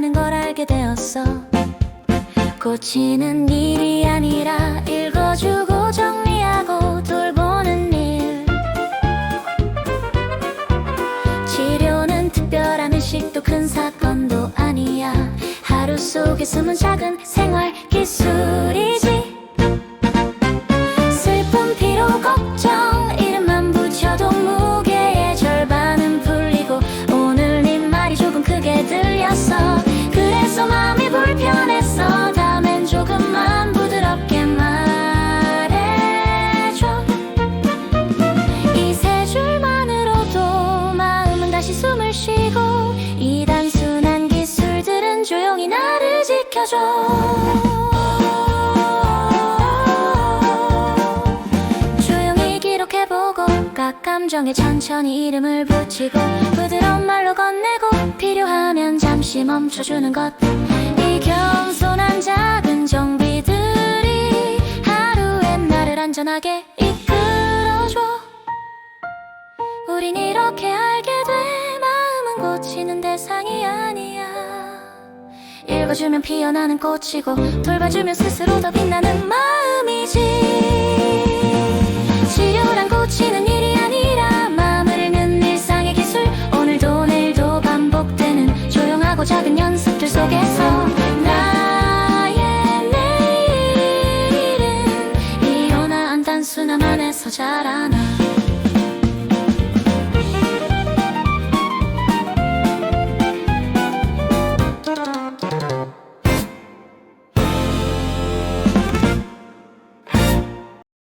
아니라는 걸 알게 되었어. 고치는 일이 아니라 읽어주고 정리하고 돌보는 일. 치료는 특별한 의식도 큰 사건도 아니야. 하루 속에 숨은 작은 생활 기술이지 지켜줘. 조용히 기록해보고 각 감정에 천천히 이름을 붙이고 부드러운 말로 건네고 필요하면 잠시 멈춰주는 것. 이 겸손한 작은 정비들이 하루의 나를 안전하게 이끌어줘. 우린 이렇게 알게 돼. 마음은 고치는 대상이 아니야 읽어주면 피어나는 꽃이고 돌봐주면 스스로 더 빛나는 마음이지. 치료란 고치는 일이 아니라 마음을 읽는 일상의 기술. 오늘도 내일도 반복되는 조용하고 작은 연습들 속에서 나의 내일은 이로나한 단순함 안에서 자라나